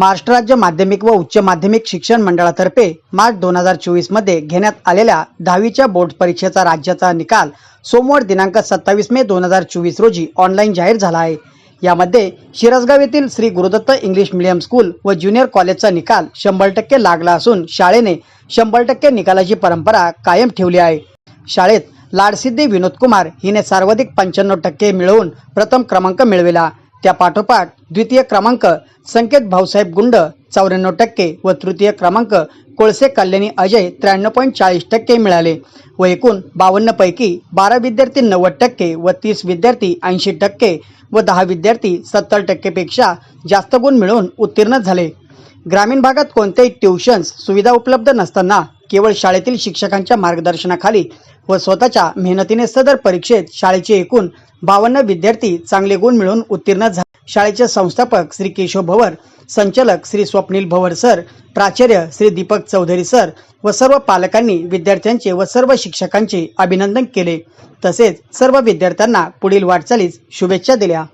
महाराष्ट्र राज्य माध्यमिक व उच्च माध्यमिक शिक्षण मंडळातर्फे मार्च दोन हजार चोवीसमध्ये घेण्यात आलेल्या दहावीच्या बोर्ड परीक्षेचा राज्याचा निकाल सोमवार दिनांक सत्तावीस मे दोन हजार चोवीस रोजी ऑनलाईन जाहीर झाला आहे. यामध्ये शिरसगाव येथील Shri Gurudatta English medium school व ज्युनियर कॉलेजचा निकाल शंभर टक्के लागला असून शाळेने शंभर टक्के निकालाची परंपरा कायम ठेवली आहे. शाळेत लाडसिद्धी विनोद कुमार हिने सर्वाधिक पंच्याण्णव टक्के मिळवून प्रथम क्रमांक मिळविला. त्या पाठोपाठ द्वितीय क्रमांक संकेत भाऊसाहेब गुंड चौऱ्याण्णव टक्के व तृतीय क्रमांक कोळसे कल्याणी अजय त्र्याण्णव पॉईंट चाळीस टक्के मिळाले व एकूण बावन्न पैकी बारा विद्यार्थी नव्वद टक्के व तीस विद्यार्थी ऐंशी टक्के व दहा विद्यार्थी सत्तर टक्केपेक्षा जास्त गुण मिळवून उत्तीर्ण झाले. ग्रामीण भागात कोणत्याही ट्युशन्स सुविधा उपलब्ध नसताना केवळ शाळेतील शिक्षकांच्या मार्गदर्शनाखाली व स्वतःच्या मेहनतीने सदर परीक्षेत शाळेचे एकूण बावन्न विद्यार्थी चांगले गुण मिळवून उत्तीर्ण झाले शाळेचे संस्थापक श्री केशव भवर संचालक श्री स्वप्नील भवर सर प्राचार्य श्री दीपक चौधरी सर व सर्व पालकांनी विद्यार्थ्यांचे व सर्व शिक्षकांचे अभिनंदन केले. तसेच सर्व विद्यार्थ्यांना पुढील वाटचालीस शुभेच्छा दिल्या.